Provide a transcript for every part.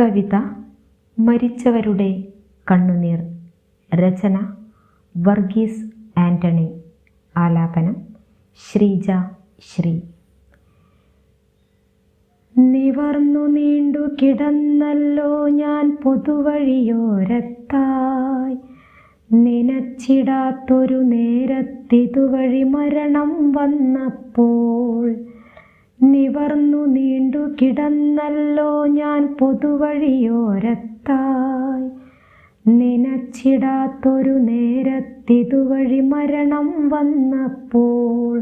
കവിത മരിച്ചവരുടെ കണ്ണുനീർ. രചന വർഗീസ് ആന്റണി ആലാപനം ശ്രീജ ശ്രീ. നിവർന്നു നീണ്ടു കിടന്നല്ലോ ഞാൻ പൊതുവഴിയോരത്തായി. നനച്ചിടാത്തൊരു നേരത്തിതുവഴി മരണം വന്നപ്പോൾ നിവർന്നു നീണ്ടു കിടന്നല്ലോ ഞാൻ പൊതുവഴിയോരത്തായി. നനച്ചിടാത്തൊരു നേരത്തിതുവഴി മരണം വന്നപ്പോൾ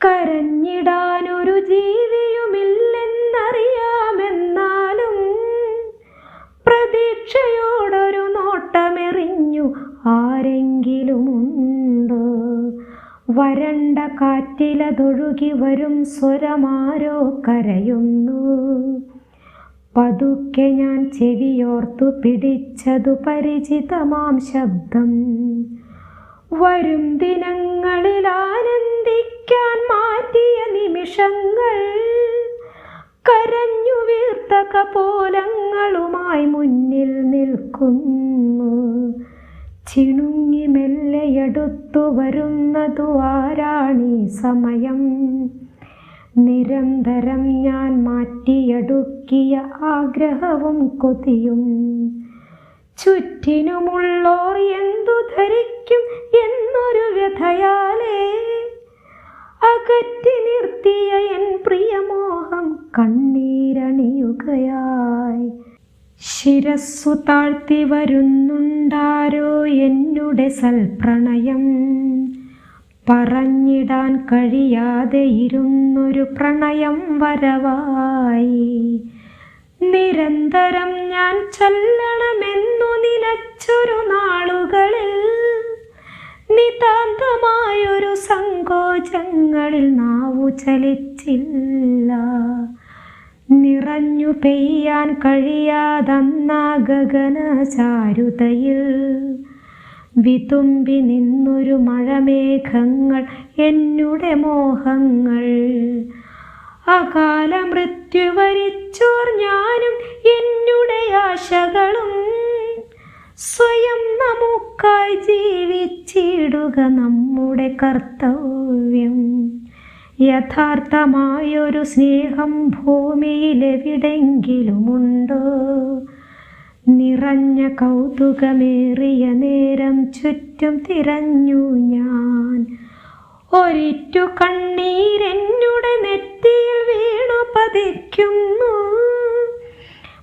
കരഞ്ഞിടാനൊരു ജീവിയുമില്ലെന്നറിയാമെന്നാലും പ്രതീക്ഷയോടൊരു നോട്ടമെറിഞ്ഞു ആരെങ്കിലുമുണ്ടോ വരണ്ട കാറ്റിലതൊഴുകി വരും സ്വരമാരോ കരയുന്നു. പതുക്കെ ഞാൻ ചെവിയോർത്തു പിടിച്ചതു പരിചിതമാം ശബ്ദം. വരും ദിനങ്ങളിൽ ആനന്ദിക്കാൻ മാറ്റിയ നിമിഷങ്ങൾ. കരഞ്ഞു വീർത്ത കപോലങ്ങളുമായി മുന്നിൽ നിൽക്കുന്നു. ചിണുങ്ങി മെല്ലെയടുത്തു വരുന്നതു ആരാണീ സമയം? നിരന്തരം ഞാൻ മാറ്റിയടുക്കിയ ആഗ്രഹവും കൊതിയും. ചുറ്റിനുമുള്ളോർ എന്തു ധരിക്കും എന്നൊരു വ്യഥയാലേ. അകറ്റി നിർത്തിയ എൻ പ്രിയമോഹം കണ്ണീരണിയുകയായി. ശിരസ്സു താഴ്ത്തി വരുന്നുണ്ടാരോ എന്നുടെ സൽപ്രണയം പറഞ്ഞിടാൻ കഴിയാതെ ഇരുന്നൊരു പ്രണയം വരവായി. നിരന്തരം ഞാൻ ചൊല്ലണമെന്നു നിലച്ചൊരു നാളുകളിൽ നിതാന്തമായൊരു സങ്കോചങ്ങളിൽ നാവു ചലിച്ചില്ല. നിറഞ്ഞു പെയ്യാൻ കഴിയാതന്ന ഗഗന ചാരുതയിൽ വിതുമ്പി നിന്നൊരു മഴമേഘങ്ങൾ എന്നുടെ മോഹങ്ങൾ. അകാല മൃത്യു വരിച്ചോർ ഞാനും എന്നുടെ ആശകളും സ്വയം നമുക്കായി ജീവിച്ചിടുക നമ്മുടെ കർത്തവ്യം. യഥാർത്ഥമായൊരു സ്നേഹം ഭൂമിയിലെവിടെങ്കിലുമുണ്ടോ നിറഞ്ഞ കൗതുകമേറിയ നേരം ചുറ്റും തിരഞ്ഞു ഞാൻ. ഒരിറ്റു കണ്ണീരെന്നുടെ നെറ്റിയിൽ വീണു പതിക്കുന്നു.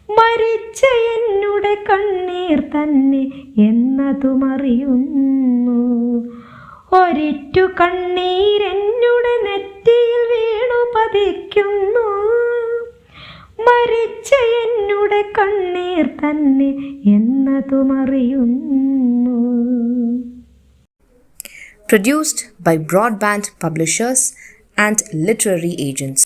മരിച്ച എന്നുടെ കണ്ണീർ തന്നെ എന്നതുമറിയുന്നു. ഒരിറ്റു കണ്ണീരെന്നുടെ നെറ്റിയിൽ വീണു പതിക്കുന്നു. മരിച്ച എന്നുടെ കണ്ണീർ തന്നെ എന്നതുമറിയുന്നു Produced by Broadband Publishers and Literary Agents.